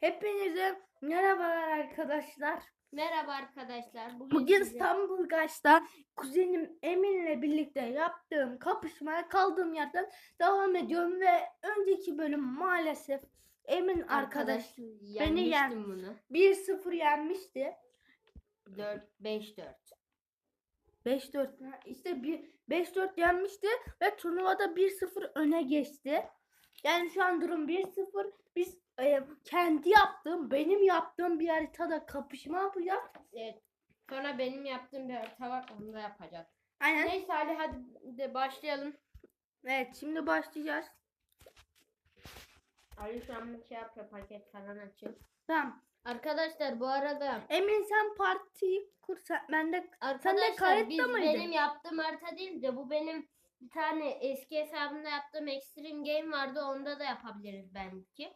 Hepinize merhabalar arkadaşlar. Merhaba arkadaşlar. Bugün, Bugün size- İstanbul Gaç'ta kuzenim Emin'le birlikte yaptığım kapışmaya kaldığım yerden devam ediyorum ve önceki bölüm maalesef Emin arkadaş yenmiştim yen- bunu. 1-0 yenmişti. 4 5 4. 5-4 mü? işte bir 5-4 yenmişti ve turnuvada 1-0 öne geçti. Yani şu an durum 1-0. Biz e, kendi yaptığım, benim yaptığım bir haritada kapışma yapacağız. Evet. Sonra benim yaptığım bir harita var onu da yapacağız. Aynen. Neyse Ali hadi de başlayalım. Evet şimdi başlayacağız. Ali şu an bir şey yapıyor paket falan açıyor. Tamam. Arkadaşlar bu arada Emin sen partiyi kur. Sen, ben de Arkadaşlar kayıtta biz mıydın? benim yaptığım harita değil de bu benim bir tane eski hesabımda yaptığım Extreme Game vardı onda da yapabiliriz belki.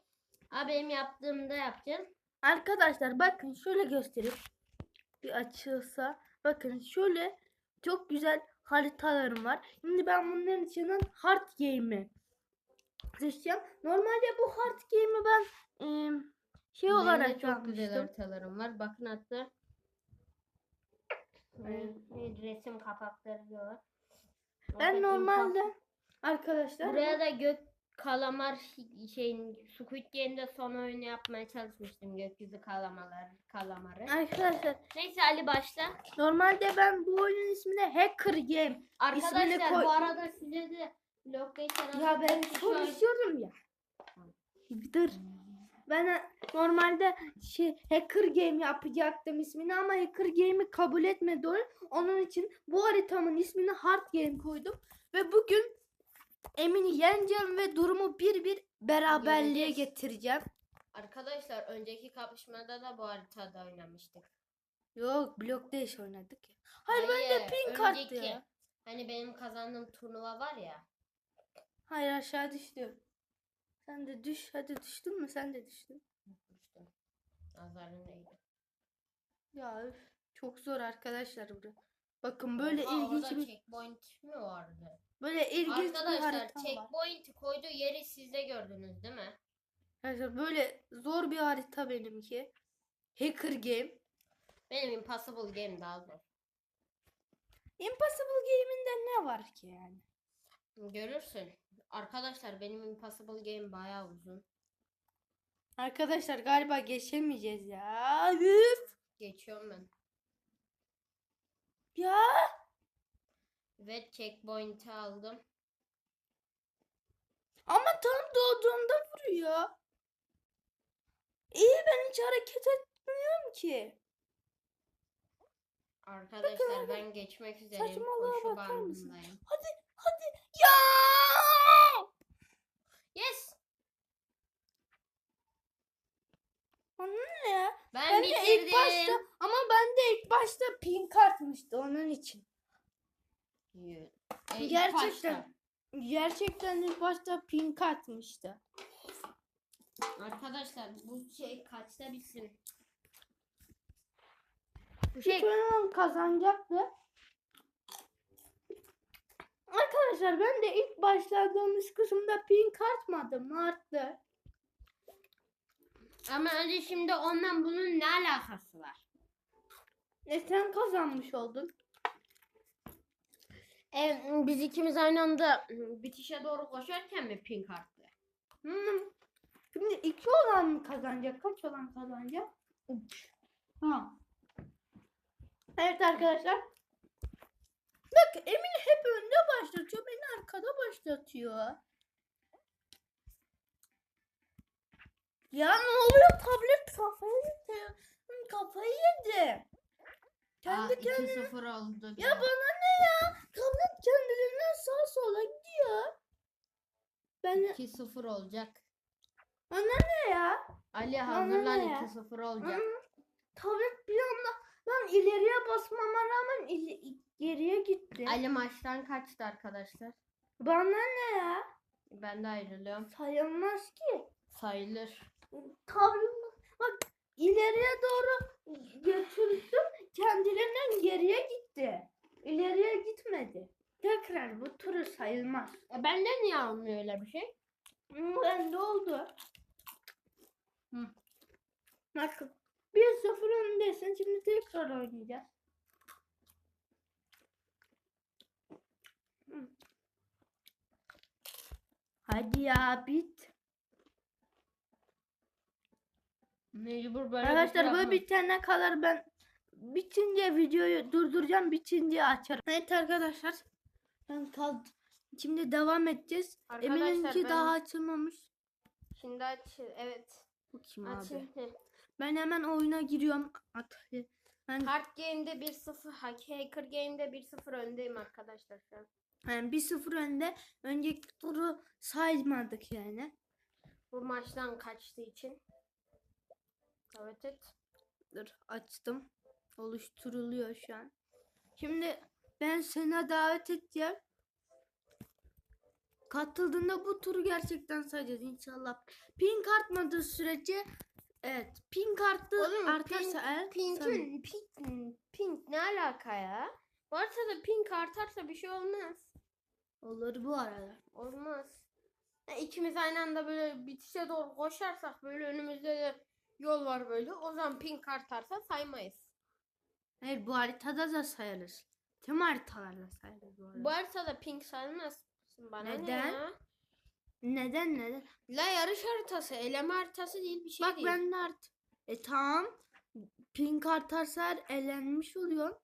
Ama benim yaptığımda yapacağız. arkadaşlar bakın şöyle göstereyim. Bir açılsa. Bakın şöyle çok güzel haritalarım var. Şimdi ben bunların içinden hard game'i seçeceğim. Normalde bu hard game'i ben e, şey Benim olarak çok güzel yapmıştım. haritalarım var. Bakın hatta Evet. resim kapakları da var. Ben normalde arkadaşlar buraya da gök kalamar şeyin Squid Game'de son oyunu yapmaya çalışmıştım. Gökyüzü kalamaları, kalamarı. arkadaşlar Neyse Ali başla. normalde ben bu oyunun ismini Hacker Game Arkadaşlar koy- bu arada size de location Ya ben konuşuyorum ya. Bir Dur. Ben normalde şey Hacker Game yapacaktım ismini ama Hacker Game'i kabul etmedi oyun. Onun için bu haritamın ismini Hard Game koydum. Ve bugün Emin'i yeneceğim ve durumu bir bir beraberliğe Yeneceğiz. getireceğim. Arkadaşlar önceki kapışmada da bu haritada oynamıştık. Yok Block Dash oynadık ya. Hayır, ben de pink karttı önceki. ya. Hani benim kazandığım turnuva var ya. Hayır aşağı düştüm. Sen de düş. Hadi düştün mü? Sen de düştün. Düştüm. Nazarın değdi. Ya üf, çok zor arkadaşlar burada. Bakın böyle Oha, ilginç orada bir checkpoint mi vardı? böyle ilginç bir Arkadaşlar harita var. checkpoint koyduğu yeri siz de gördünüz değil mi? Arkadaşlar böyle zor bir harita benimki. Hacker Game. Benim Impossible Game daha zor. Impossible Game'inde ne var ki yani? Görürsün. Arkadaşlar benim Impossible Game bayağı uzun. Arkadaşlar galiba geçemeyeceğiz ya. Üf. Geçiyorum ben. Ya Ve checkpoint'i aldım. ama tam doğduğunda vuruyor. İyi ben hiç hareket etmiyorum ki. Arkadaşlar ben geçmek üzereyim. saçmalığa Koşu bakar mısın? bandındayım. Hadi hadi. Ya! Yes! Onun ne ya? Ben, Ben de ilk başta ama ben de ilk başta pink kartmıştı onun için. E, Gerçekten. başta. Gerçekten ilk başta pink atmıştı. Arkadaşlar bu şey kaçta bitsin? Şey Şey kazanacaktı. Arkadaşlar ben de ilk başladığımız kısımda pink atmadım arttı. Ama önce şimdi ondan bunun ne alakası var? E sen kazanmış oldun. E, biz ikimiz aynı anda bitişe doğru koşarken mi pink arttı? Hmm. Şimdi iki olan mı kazanacak? Kaç olan kazanacak? Üç. Ha. Evet arkadaşlar. Bak Emin hep önde başlatıyor. Beni arkada başlatıyor. Ya ne oluyor? Tablet kafayı yedi. Kafayı yedi. Kendi Aa, kendine. 2-0 oldu. Ya bana ne ya? Tablet kendiliğinden sağa sola gidiyor. Ben 2-0 olacak. bana ne ya? Ali hazırlan ne ya? 2-0 olacak. Hı, Tablet bir anda ben ileriye basmama rağmen ili- geriye gitti. Ali maçtan kaçtı arkadaşlar. Bana ne ya? Ben de ayrılıyorum. Sayılmaz ki. Sayılır. Tablet bak ileriye doğru götürdüm kendiliğinden geriye gitti. İleriye gitmedi. Tekrar bu turu sayılmaz. E bende niye olmuyor öyle bir şey? Bende oldu. Hı. Bakın. 1-0 öndesin. Şimdi tekrar oynayacağız. Hadi ya bit. Mecbur böyle Arkadaşlar şey böyle bitene kadar ben bitince videoyu durduracağım. Bitince açarım. Evet arkadaşlar. Ben kaldım. Şimdi devam edeceğiz. Arkadaşlar Emininki ben- daha açılmamış. Şimdi aç. Evet. Bu kim Aç. abi? Ben hemen oyuna giriyorum. At- Ben Hard Game'de 1-0, Hacker Game'de 1-0 öndeyim arkadaşlar şu an. yani 1-0 önde. Önceki turu saymadık yani. Bu maçtan kaçtığı için. Evet et. Dur açtım. Oluşturuluyor şu an. Şimdi ben seni davet edeceğim. Katıldığında bu turu gerçekten sayacağız inşallah. Pin artmadığı sürece evet pin arttı Oğlum, artarsa eğer say- Pink'in pink, pink ne alaka ya? Varsa da pink artarsa bir şey olmaz. olur bu arada. Olmaz. Ya ikimiz aynı anda böyle bitişe doğru koşarsak böyle önümüzde de yol var böyle. O zaman pink artarsa saymayız. Hayır bu haritada da sayarız. Tüm haritalarla sayarız bu arada. Bu haritada pink sayılmaz. Bana ne Neden? ya? Neden neden? La yarış haritası, eleme haritası değil bir şey Bak değil. ben de art. E tamam. Pink artarsa elenmiş oluyor.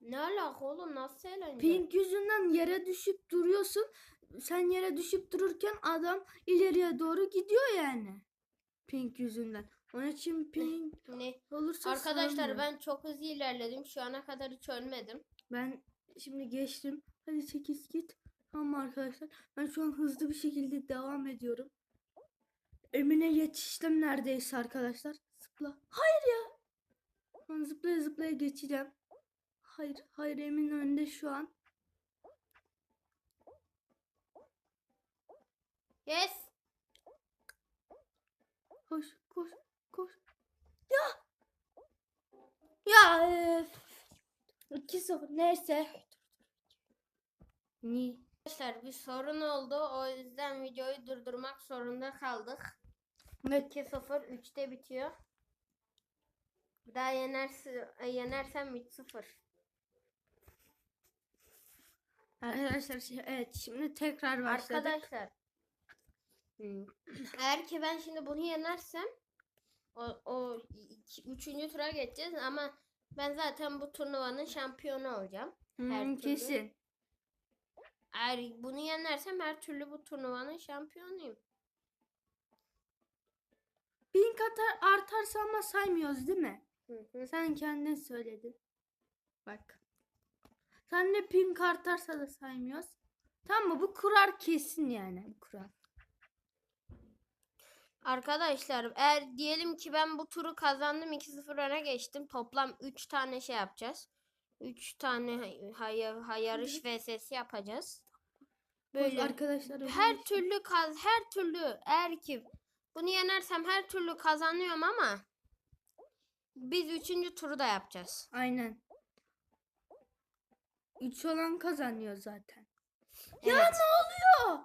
Ne alaka oğlum nasıl eğlence? Pink yüzünden yere düşüp duruyorsun. Sen yere düşüp dururken adam ileriye doğru gidiyor yani. Pink yüzünden. Onun için pink Ne? olursa Arkadaşlar sayılmıyor. ben çok hızlı ilerledim. Şu ana kadar hiç ölmedim. ben şimdi geçtim. Hadi çekiz git. Tamam arkadaşlar. Ben şu an hızlı bir şekilde devam ediyorum. Emine yetiştim neredeyse arkadaşlar. Zıpla. Hayır ya. Ben zıplaya zıplaya geçeceğim. Hayır, hayır Emin önde şu an. Yes. Koş, koş, koş. Ya! Ya eee. 2-0 neyse. Ni? Arkadaşlar bir sorun oldu. O yüzden videoyu durdurmak zorunda kaldık. Evet. 2-0 3'te bitiyor. Bir daha yenerse, yenersem 3-0. Arkadaşlar şi- evet şimdi tekrar başladık. Arkadaşlar. Hmm, Eğer ki ben şimdi bunu yenersem o, o iki- üçüncü tura geçeceğiz ama ben zaten bu turnuvanın şampiyonu olacağım. her Hmm, türlü. kesin. Eğer bunu yenersem her türlü bu turnuvanın şampiyonuyum. Pink atar, artarsa ama saymıyoruz değil mi? Hı hı. Sen kendin söyledin. Bak. Sen de pink artarsa da saymıyoruz. Tamam mı? Bu kurar kesin yani. Bu kurar. Arkadaşlar eğer diyelim ki ben bu turu kazandım 2-0 öne geçtim. Toplam 3 tane şey yapacağız. 3 tane hay- hay- hay- yarış vs yapacağız. Böyle arkadaşlar. her türlü kaz her türlü eğer ki bunu yenersem her türlü kazanıyorum ama biz 3. turu da yapacağız. Aynen. 3 olan kazanıyor zaten. Ya Evet. ne oluyor?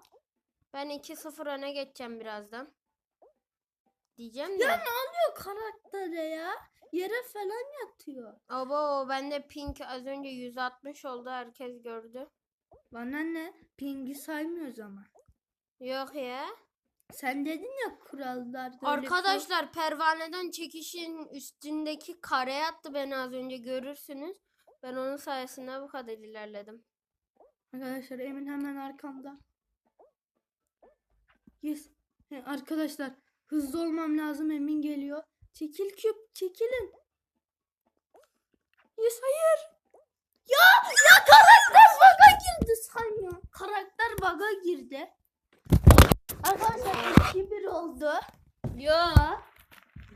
Ben 2-0 öne geçeceğim birazdan. Diyeceğim de. Ya ne oluyor karaktere ya? Yere falan yatıyor. Abo bende pink az önce 160 oldu herkes gördü. Bana ne? Ping'i saymıyoruz ama. Yok ya. Sen dedin ya kurallarda öyle şey. Arkadaşlar pervaneden çekişin üstündeki kareye attı beni az önce görürsünüz. Ben onun sayesinde bu kadar ilerledim. Arkadaşlar Emin hemen arkamda. Yes. Arkadaşlar hızlı olmam lazım Emin geliyor. Çekil küp çekilin. Yes hayır. Ya ya karakter bug'a girdi sanıyor. Karakter bug'a girdi. Arkadaşlar 2-1 oldu. Yo.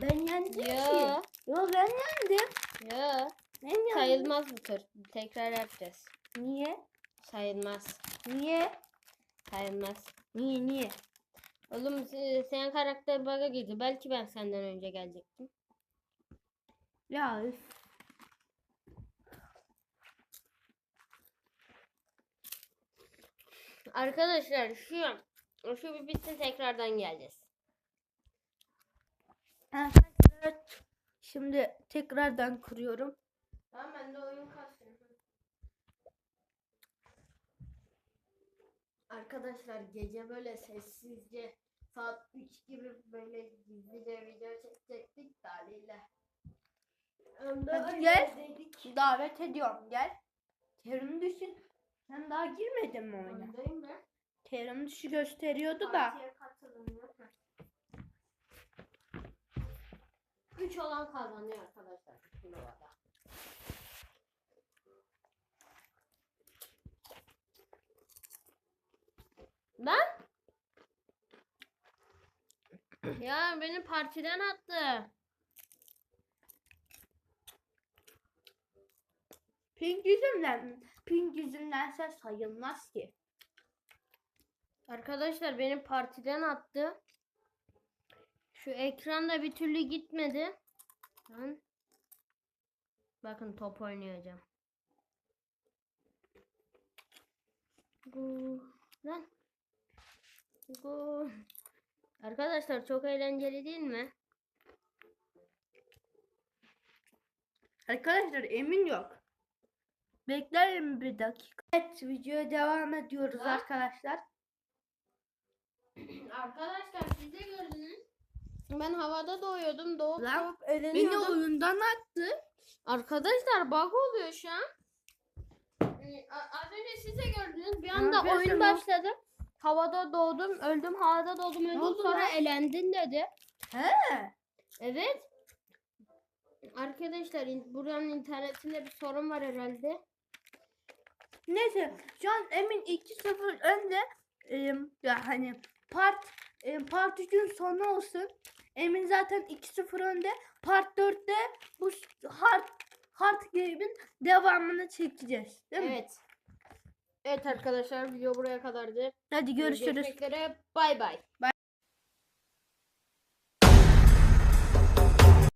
Ben yendim Yo. ki. Yo ben yendim. Yo. Ben yendim. Sayılmaz bu tur. Tekrar yapacağız. Niye? Sayılmaz. Niye? Sayılmaz. Niye niye? Oğlum se- senin karakter bug'a girdi. Belki ben senden önce gelecektim. Ya üf. Arkadaşlar şu şu bir bitsin tekrardan geleceğiz. Evet. Şimdi tekrardan kuruyorum. Tamam ben de oyun kastım. Arkadaşlar gece böyle sessizce saat 3 gibi böyle gizlice video çekecektik de Ali'yle. Hadi gel. Davet ediyorum gel. Terim düşün. Sen daha girmedin mi oyuna? Öndeyim ben. Terim dışı gösteriyordu da. 3 olan kazanıyor arkadaşlar. Turnuvada. Ben? ya beni partiden attı. Pink yüzünden Pink yüzündense sayılmaz ki. Arkadaşlar beni partiden attı. Şu ekranda bir türlü gitmedi. Lan. Bakın top oynayacağım. Gol. Lan. Gol. Arkadaşlar çok eğlenceli değil mi? Arkadaşlar emin yok. Beklerim bir dakika. Evet videoya devam ediyoruz Ha? arkadaşlar. Arkadaşlar siz de gördünüz. Ben havada doğuyordum. Doğup Lan, doğup Beni eleniyordum. oyundan attı. Arkadaşlar bug oluyor şu an. Ee, Az önce siz de gördünüz. Bir anda oyun başladı. Havada doğdum, öldüm, havada doğdum, öldüm. oldu Sonra lan? elendin dedi. He. Evet. Arkadaşlar in- buranın internetinde bir sorun var herhalde. Neyse şu an Emin 2-0 önde. Ee, ya hani part e, part 3'ün sonu olsun. Emin zaten 2-0 önde. Part 4'te bu s- hard hard game'in devamını çekeceğiz. Değil mi? Evet. Evet arkadaşlar video buraya kadardı. Hadi görüşürüz. Görüşmek üzere. Bay bay.